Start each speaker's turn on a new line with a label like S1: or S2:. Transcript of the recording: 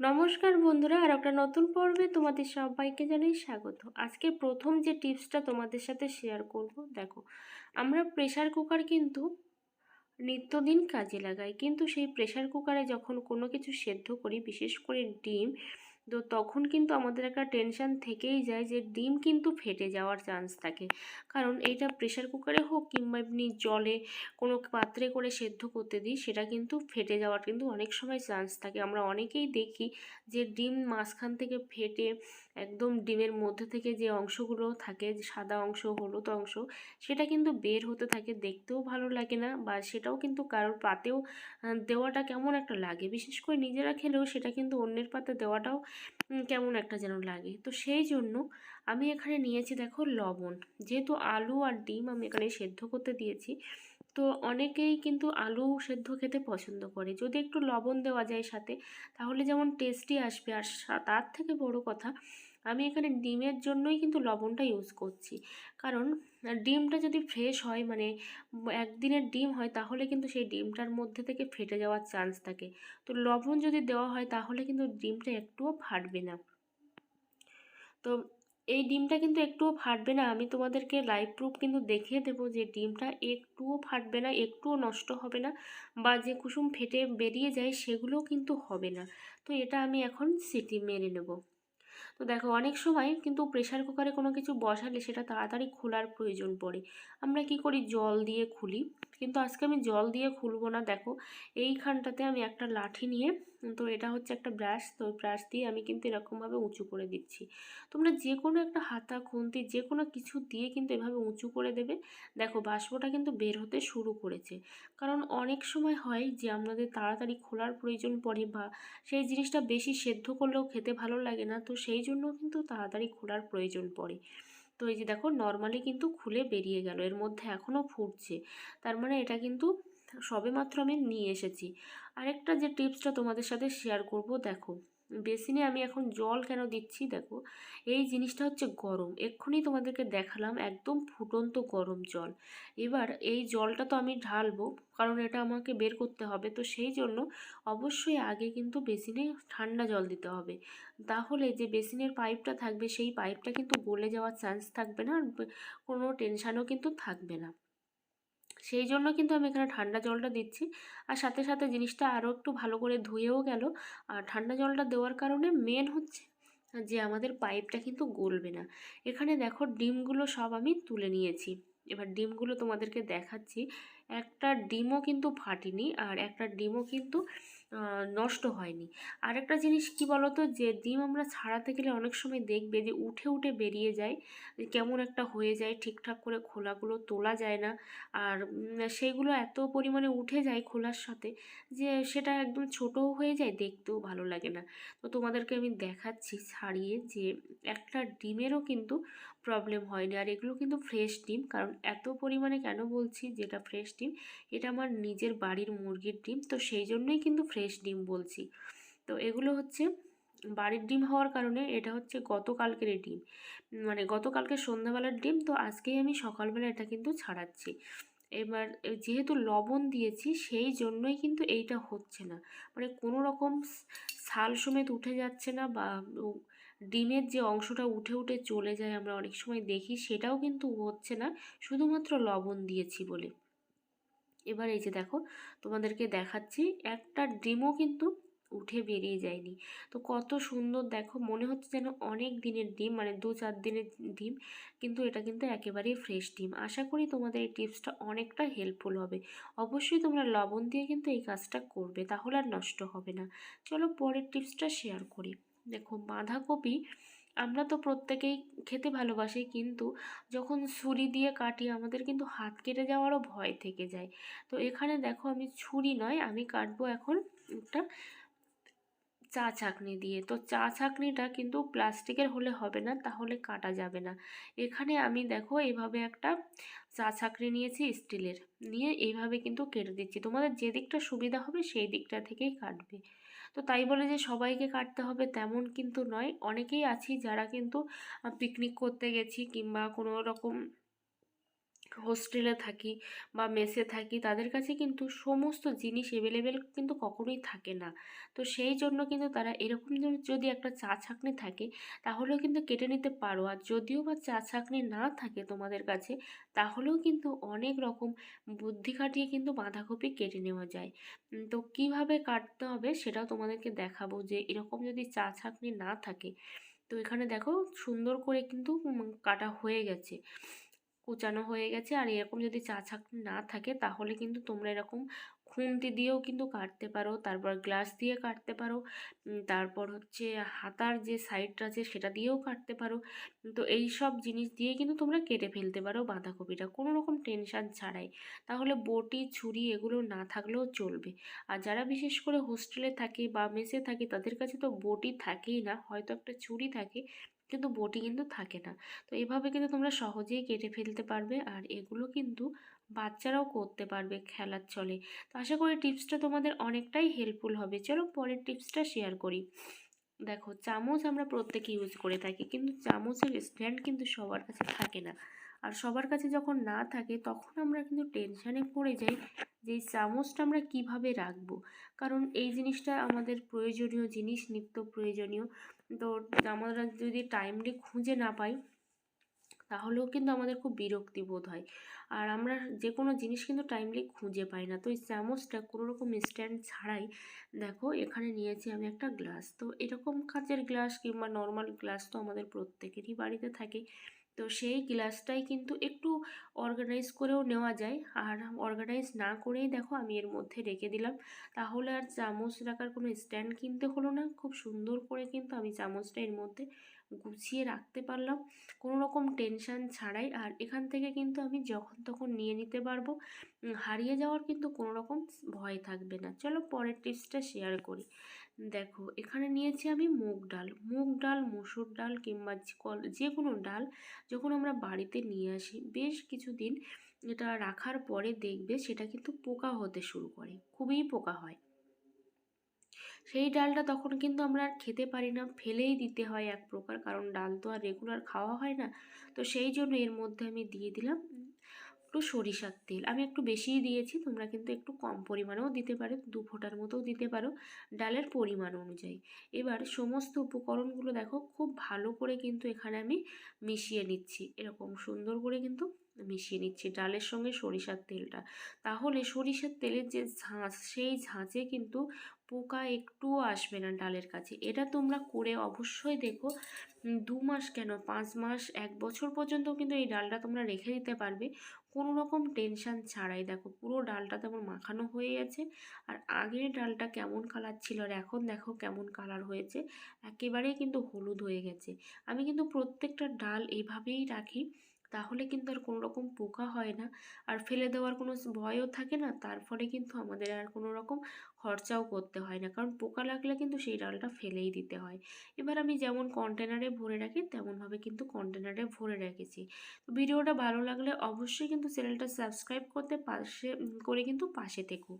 S1: নমস্কার বন্ধুরা, আর একটা নতুন পর্বে তোমাদের সবাইকে জানাই স্বাগত। আজকে প্রথম যে টিপসটা তোমাদের সাথে শেয়ার করব, দেখো, আমরা প্রেশার কুকার কিন্তু নিত্যদিন কাজে লাগাই, কিন্তু সেই প্রেশার কুকারে যখন কোনো কিছু সেদ্ধ করি, বিশেষ করে ডিম তো তখন কিন্তু আমাদের একটা টেনশান থেকেই যায় যে ডিম কিন্তু ফেটে যাওয়ার চান্স থাকে। কারণ এইটা প্রেশার কুকারে হোক কিংবা এমনি জলে কোনো পাত্রে করে সেদ্ধ করতে দিই, সেটা কিন্তু ফেটে যাওয়ার কিন্তু অনেক সময় চান্স থাকে। আমরা অনেকেই দেখি যে ডিম মাঝখান থেকে ফেটে একদম ডিমের মধ্যে থেকে যে অংশগুলো থাকে, সাদা অংশ, হলুদ অংশ, সেটা কিন্তু বের হতে থাকে। দেখতেও ভালো লাগে না বা সেটাও কিন্তু কারোর পাতেও দেওয়াটা কেমন একটা লাগে। বিশেষ করে নিজেরা খেলেও সেটা কিন্তু অন্যের পাতে দেওয়াটাও কেমন একটা যেন লাগে। তো সেই জন্য আমি এখানে নিয়েছি দেখো লবণ। যেহেতু আলু আর ডিম আমি এখানে সেদ্ধ করতে দিয়েছি, তো অনেকেই কিন্তু আলু সেদ্ধ খেতে পছন্দ করে। যদি একটু লবণ দেওয়া যায় সাথে, তাহলে যেমন টেস্টি আসবে। আর তার থেকে বড় কথা আমি এখানে ডিমের জন্যই কিন্তু লবণটা ইউজ করছি। কারণ ডিমটা যদি ফ্রেশ হয় মানে একদিনের ডিম হয়, তাহলে কিন্তু সেই ডিমটার মধ্যে থেকে ফেটে যাওয়ার চান্স থাকে। তো লবণ যদি দেওয়া হয়, তাহলে কিন্তু ডিমটা একটুও ফাটবে না। তো এই ডিমটা কিন্তু একটুও ফাটবে না। আমি তোমাদেরকে লাইভ প্রুফ কিন্তু দেখিয়ে দেবো যে ডিমটা একটুও ফাটবে না, একটুও নষ্ট হবে না, বা যে কুসুম ফেটে বেরিয়ে যায়, সেগুলোও কিন্তু হবে না। তো এটা আমি এখন সিটি মেরে নেব। তো দেখো অনেক সময় কিন্তু প্রেশার কুকারে কোনো কিছু বসালে সেটা তাড়াতাড়ি খোলার প্রয়োজন পড়ে। আমরা কি করি? জল দিয়ে খুলি। কিন্তু আজকে আমি জল দিয়ে খুলবো না। দেখো, এইখানটাতে আমি একটা লাঠি নিয়ে তো এটা হচ্ছে একটা ব্রাশ তো ব্রাশ দিয়ে আমি কিন্তু এরকমভাবে উঁচু করে দিচ্ছি। তোমরা যে কোনো একটা হাতা, খুন্তি যে কোনো কিছু দিয়ে কিন্তু এভাবে উঁচু করে দেবে। দেখো, বাষ্পটা কিন্তু বের হতে শুরু করেছে। কারণ অনেক সময় হয় যে আমাদের তাড়াতাড়ি খোলার প্রয়োজন পড়ে বা সেই জিনিসটা বেশি সেদ্ধ করলেও খেতে ভালো লাগে না, তো সেই জন্য কিন্তু তাড়াতাড়ি খোলার প্রয়োজন পড়ে। তো এই যে দেখো নর্মালি কিন্তু খুলে বেরিয়ে গেল, এর মধ্যে এখনও ফুটছে। তার মানে এটা কিন্তু সবে মাত্র আমি নিয়ে এসেছি। আরেকটা যে টিপসটা তোমাদের সাথে শেয়ার করব, দেখো, বেসিনে আমি এখন জল কেন দিচ্ছি, দেখো, এই জিনিসটা হচ্ছে গরম। এক্ষুনি তোমাদেরকে দেখালাম একদম ফুটন্ত গরম জল। এবার এই জলটা তো আমি ঢালবো, কারণ এটা আমাকে বের করতে হবে, তো সেই জন্য অবশ্যই আগে কিন্তু বেসিনে ঠান্ডা জল দিতে হবে। তাহলে যে বেসিনের পাইপটা থাকবে, সেই পাইপটা কিন্তু গলে যাওয়ার চান্স থাকবে না কোনো টেনশানও কিন্তু থাকবে না। সেই জন্য কিন্তু আমি এখানে ঠান্ডা জলটা দিচ্ছি। আর সাথে সাথে জিনিসটা আরও একটু ভালো করে ধুয়েও গেল। আর ঠান্ডা জলটা দেওয়ার কারণে মেন হচ্ছে যে আমাদের পাইপটা কিন্তু গলবে না। এখানে দেখো ডিমগুলো সব আমি তুলে নিয়েছি। এবার ডিমগুলো তোমাদেরকে দেখাচ্ছি। একটা ডিমও কিন্তু ফাটেনি আর একটা ডিমও কিন্তু নষ্ট হয়নি। আর একটা জিনিস কি বলতো? যে ডিম আমরা ছাড়াতে গেলে অনেক সময় দেখবে যে উঠে উঠে বেরিয়ে যায় কেমন একটা হয়ে যায়, ঠিকঠাক করে খোলাগুলো তোলা যায় না। আর সেইগুলো এত পরিমাণে উঠে যায় খোলার সাথে যে সেটা একদম ছোটও হয়ে যায়, দেখতেও ভালো লাগে না। তো তোমাদেরকে আমি দেখাচ্ছি ছাড়িয়ে যে একটা ডিমেরও কিন্তু প্রবলেম হয়নি। আর এগুলো কিন্তু ফ্রেশ ডিম, কারণ এত পরিমাণে কেন বলছি? যেটা ফ্রেশ ডিম। এটা আমার নিজের বাড়ির মুরগির ডিম, তো সেই জন্যই কিন্তু ফ্রেশ ডিম বলছি। তো এগুলো হচ্ছে বাড়ির ডিম হওয়ার কারণে এটা হচ্ছে গতকালকের ডিম। মানে গতকালকে সন্ধ্যাবেলার ডিম, তো আজকেই আমি সকালবেলা এটা কিন্তু ছাড়াচ্ছি। এবার যেহেতু লবণ দিয়েছি, সেই জন্যই কিন্তু এইটা হচ্ছে না। মানে কোনো রকম ছাল সমেত উঠে যাচ্ছে না বা ডিমের যে অংশটা উঠে উঠে চলে যায় আমরা অনেক সময় দেখি, সেটাও কিন্তু হচ্ছে না। শুধুমাত্র লবণ দিয়েছি বলে। এবার এই যে দেখো, তোমাদেরকে দেখাচ্ছি, একটা ডিমও কিন্তু উঠে বেরিয়ে যায়নি। তো কত সুন্দর দেখো, মনে হচ্ছে যেন অনেক দিনের ডিম মানে দু চার দিনের ডিম, কিন্তু এটা কিন্তু একেবারেই ফ্রেশ ডিম। আশা করি তোমাদের এই টিপসটা অনেকটা হেল্পফুল হবে। অবশ্যই তোমরা লবণ দিয়ে কিন্তু এই কাজটা করবে, তাহলে আর নষ্ট হবে না। চলো পরের টিপসটা শেয়ার করি। দেখো, বাঁধাকপি আমরা তো প্রত্যেকেই খেতে ভালোবাসি, কিন্তু যখন ছুরি দিয়ে কাটি আমাদের কিন্তু হাত কেটে যাওয়ারও ভয় থেকে যায়। তো এখানে দেখো আমি ছুরি নয়, আমি কাটবো এখন একটা চা ছাঁকনি দিয়ে। তো চা ছাঁকনিটা কিন্তু প্লাস্টিকের হলে হবে না, তাহলে কাটা যাবে না। এখানে আমি দেখো এইভাবে একটা চা ছাঁকনি নিয়েছি স্টিলের, নিয়ে এইভাবে কিন্তু কেটে দিচ্ছি। তোমাদের যে দিকটা সুবিধা হবে সেই দিকটা থেকেই কাটবে। তো তাই বলে যে সবাইকে কাটতে হবে তেমন কিন্তু নয়। অনেকেই আছি যারা কিন্তু পিকনিক করতে গেছি কিংবা কোনো রকম হোস্টেলে থাকি বা মেসে থাকি, তাদের কাছে কিন্তু সমস্ত জিনিস অ্যাভেলেবেল কিন্তু কখনোই থাকে না। তো সেই জন্য কিন্তু তারা এরকম যদি একটা চা ছাঁকনি থাকে, তাহলেও কিন্তু কেটে নিতে পারো। আর যদিও বা চা ছাঁকনি না থাকে তোমাদের কাছে, তাহলেও কিন্তু অনেক রকম বুদ্ধি খাটিয়ে কিন্তু বাঁধাকপি কেটে নেওয়া যায়। তো কীভাবে কাটতে হবে সেটাও তোমাদেরকে দেখাবো যে এরকম যদি চা ছাঁকনি না থাকে, তো এখানে দেখো সুন্দর করে কিন্তু কাটা হয়ে গেছে। কুচানো হয়ে গেছে। আর এরকম যদি চা ছাঁকনি না থাকে, তাহলে কিন্তু তোমরা এরকম খুন্তি দিয়েও কিন্তু কাটতে পারো। তারপর গ্লাস দিয়ে কাটতে পারো। তারপর হচ্ছে হাতার যে সাইডটা আছে, সেটা দিয়েও কাটতে পারো। তো এই সব জিনিস দিয়ে কিন্তু তোমরা কেটে ফেলতে পারো বাঁধাকপিটা। কোনো রকম টেনশান ছাড়াই। তাহলে বটি, ছুরি এগুলো না থাকলেও চলবে। আর যারা বিশেষ করে হোস্টেলে থাকে বা মেসে থাকে, তাদের কাছে তো বটি থাকেই না। হয়তো একটা ছুরি থাকে কিন্তু বটি কিন্তু থাকে না। তো এভাবে কিন্তু তোমরা সহজেই কেটে ফেলতে পারবে আর এগুলো কিন্তু বাচ্চারাও করতে পারবে খেলার চলে। তো আশা করি টিপসটা তোমাদের অনেকটাই হেল্পফুল হবে। চলো পরের টিপসটা শেয়ার করি। দেখো, চামচ আমরা প্রত্যেকে ইউজ করে থাকি, কিন্তু চামচের স্ট্যান্ড কিন্তু সবার কাছে থাকে না। আর সবার কাছে যখন না থাকে, তখন আমরা কিন্তু টেনশানে পড়ে যাই যে এই চামচটা আমরা কীভাবে রাখব। কারণ এই জিনিসটা আমাদের প্রয়োজনীয় জিনিস, নিত্য প্রয়োজনীয়। তো আমরা যদি টাইমলি খুঁজে না পাই, তাহলেও কিন্তু আমাদের খুব বিরক্তি বোধ হয়। আর আমরা যে কোনো জিনিস কিন্তু টাইমলি খুঁজে পাই না। তো এই চামচটা কোনো রকম স্ট্যান্ড ছাড়াই দেখো, এখানে নিয়েছি আমি একটা গ্লাস তো এরকম কাঁচের গ্লাস কিংবা নর্মাল গ্লাস তো আমাদের প্রত্যেকেরই বাড়িতে থাকে। তো সেই গ্লাসটাই কিন্তু একটু অর্গানাইজ করেও নেওয়া যায়। আর অর্গানাইজ না করেই দেখো আমি এর মধ্যে রেখে দিলাম। তাহলে আর চামচ রাখার কোনো স্ট্যান্ড কিনতে হলো না। খুব সুন্দর করে কিন্তু আমি চামচটা এর মধ্যে গুছিয়ে রাখতে পারলাম। কোনো রকম টেনশান ছাড়াই। আর এখান থেকে কিন্তু আমি যখন তখন নিয়ে নিতে পারব। হারিয়ে যাওয়ার কিন্তু কোনো রকম ভয় থাকবে না। চলো পরের টিপসটা শেয়ার করি। দেখো, এখানে নিয়েছি আমি মুগ ডাল। মুগ ডাল, মুসুর ডাল কিংবা কল- যে কোনো ডাল যখন আমরা বাড়িতে নিয়ে আসি, বেশ কিছুদিন এটা রাখার পরে দেখবে সেটা কিন্তু পোকা হতে শুরু করে, খুবই পোকা হয়। সেই ডালটা তখন কিন্তু আমরা আর খেতে পারি না, ফেলেই দিতে হয় এক প্রকার, কারণ ডাল তো আর রেগুলার খাওয়া হয় না। তো সেই জন্য এর মধ্যে আমি দিয়ে দিলাম একটু সরিষার তেল। আমি একটু বেশিই দিয়েছি, তোমরা কিন্তু একটু কম পরিমাণেও দিতে পারো, দু ফোঁটার মতোও দিতে পারো ডালের পরিমাণ অনুযায়ী। এবার সমস্ত উপকরণগুলো দেখো, খুব ভালো করে কিন্তু এখানে আমি মিশিয়ে নিচ্ছি। এরকম সুন্দর করে কিন্তু মিশিয়ে নিচ্ছি ডালের সঙ্গে সরিষার তেলটা। তাহলে সরিষার তেলের যে ঝাঁঝ সেই ঝাঁঝে কিন্তু পোকা একটুও আসবে না ডালের কাছে। এটা তোমরা করে অবশ্যই দেখো দু মাস কেন? পাঁচ মাস, এক বছর পর্যন্ত কিন্তু এই ডালটা তোমরা রেখে দিতে পারবে। কোনো রকম টেনশান ছাড়াই দেখো, পুরো ডালটা তেমন মাখানো হয়ে গেছে। আর আগের ডালটা কেমন কালার ছিল আর এখন দেখো কেমন কালার হয়েছে, একেবারেই কিন্তু হলুদ হয়ে গেছে। আমি কিন্তু প্রত্যেকটা ডাল এইভাবেই রাখি। তাহলে কিন্তু আর কোনো রকম পোকা হয় না। আর ফেলে দেওয়ার কোনো ভয়ও থাকে না, তার ফলে কিন্তু আমাদের আর কোনো রকম খরচাও করতে হয় না। কারণ পোকা লাগলে কিন্তু সেই ডালটা ফেলেই দিতে হয়। এবার আমি যেমন কন্টেনারে ভরে রাখি, তেমনভাবে কিন্তু কন্টেনারে ভরে রেখেছি। ভিডিওটা ভালো লাগলে অবশ্যই কিন্তু চ্যানেলটা সাবস্ক্রাইব করতে পাশে করে কিন্তু পাশে থেকো।